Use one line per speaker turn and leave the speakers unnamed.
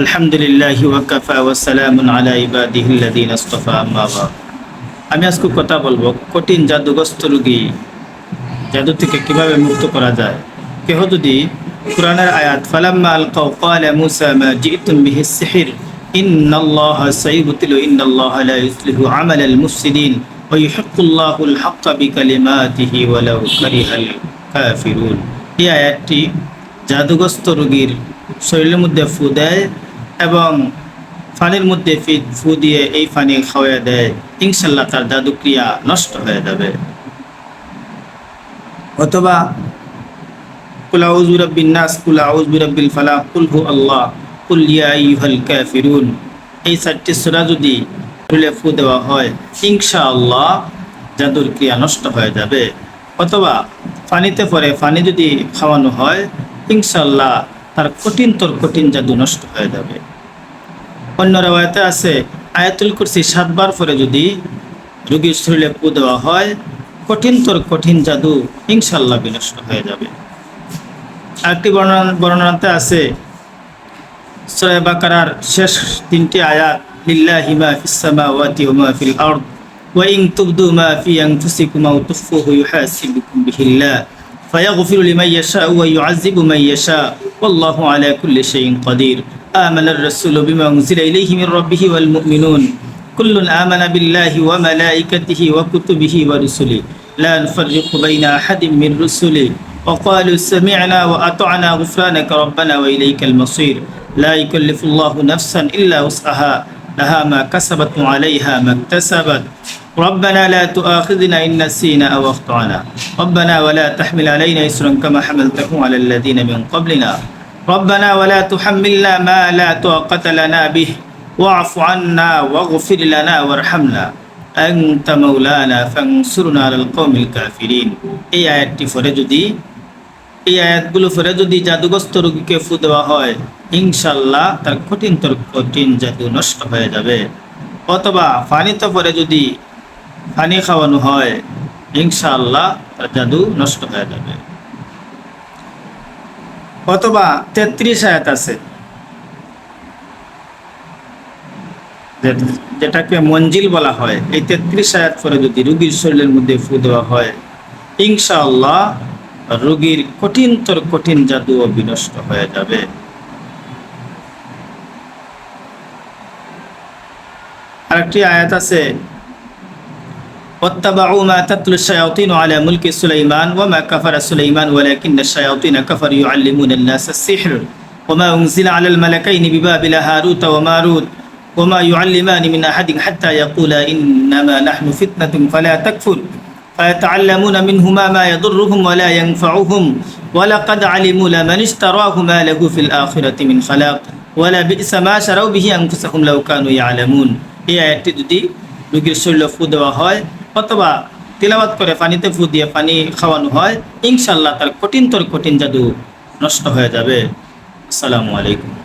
আলহামদুলিল্লাহ ওয়াকাফা ওয়াসালামুন আলা আম্মা বাদ। আমি আজকে কথা বলব কঠিন জাদুগ্রস্ত রোগী, জাদু থেকে কীভাবে মুক্ত করা যায়? কেহ যদি কোরআনের আয়াত, ফালাম্মা আলকাউ, ক্বালা মূসা মা জিতুম বিহি সিহর, ইন্নাল্লাহা সাইয়ুবতিলু, ইন্নাল্লাহা লা ইউসলিহু আমালাল এই আয়াতটি জাদুগ্রস্ত রোগীর শরীরের মধ্যে ফু দেয় এবং ফানির মধ্যে ফি- দিয়ে এই ফানি খাওয়া দেয়। ইনশাল্লাহ তার জাদুক্রিয়া নষ্ট হয়ে যাবে। অথবা দেওয়া হয় ক্রিয়া নষ্ট হয়ে যাবে। অথবা পানিতে পানি যদি খাওয়ানো হয়, ইনশাআল্লাহ তার কঠিনতর কঠিন জাদু নষ্ট হয়ে যাবে। অন্য রেওয়ায়তে আছে, আয়াতুল কুরসি সাতবার পরে যদি রুগীর শরীরে পু দেওয়া হয় কঠিনতর কঠিন জাদু ইনশাল্লাহ বিনষ্ট হয়ে যাবে। আরেকটি বর্ণনা বর্ণনাতে আছে, সূরা বাকারার শেষ তিনটি আয়াত, লিল্লাহি মা ফিস সামাওয়াতি ওয়া মা ফিল আরদ, ওয়া ইন তুবদু মা ফি فيغفر لمن يشاء ويعذب من يشاء. والله على كل شيء قدير. آمن الرسول بما أنزل إليه من ربه والمؤمنون. كل آمن بالله وملائكته وكتبه ورسله. لا نفرق بين أحد من رسله. وقالوا سمعنا وأطعنا غفرانك ربنا وإليك المصير. لا يكلف الله نفسا إلا وسعها. لها ما كسبت وعليها ما اكتسبت. ربنا لا تؤاخذنا إن نسينا أو أخطأنا ربنا ولا تحمل علينا إسرا كما حملته على الذين من قبلنا ربنا ولا تحملنا ما لا طاقة لنا به واعف عنا واغفر لنا وارحمنا أنت مولانا فانصرنا على القوم الكافرين এই আয়াতটি পরে যদি এই আয়াতগুলো পরে যদি জাদুগ্রস্ত রোগীকে ফু দেওয়া হয় ইনশাল্লাহ তার কঠিন তোর কঠিন জাদু নষ্ট হয়ে যাবে অথবা পানিতে পরে যদি পানি খাওয়ানো হয়, ইনশাআল্লাহ তার জাদু নষ্ট হয়ে যাবে। অথবা তেত্রিশ আয়াত আছে। যেটাকে মঞ্জিল বলা হয়। এই তেত্রিশ আয়াত পরে যদি রুগীর শরীরের মধ্যে ফু দেওয়া হয়, ইনশাআল্লাহ রোগীর কঠিনতর কঠিন জাদুও বিনষ্ট হয়ে যাবে। আরেকটি আয়াত আছে واتبعوا ما تتلو الشياطين على ملك سليمان وما كفر سليمان ولكن الشياطين كفروا يعلمون الناس السحر وما أنزل على الملكين ببابل هاروت وماروت وما يعلمان من أحد حتى يقولا إنما نحن فتنة فلا تكفر فيتعلمون منهما ما يضرهم ولا ينفعهم ولقد علموا لمن اشتراه ما له في الآخرة من خلاق ولا بئس ما شروا به أنفسهم لو كانوا يعلمون এই আয়াতটি যদি রোগীর শরীরে ফু দেওয়া হয় অথবা তিলাবাত করে পানিতে ফু দিয়ে পানি খাওয়ানো হয় ইনশাল্লাহ তার কঠিন তোর কঠিন জাদু নষ্ট হয়ে যাবে। আসসালামু আলাইকুম।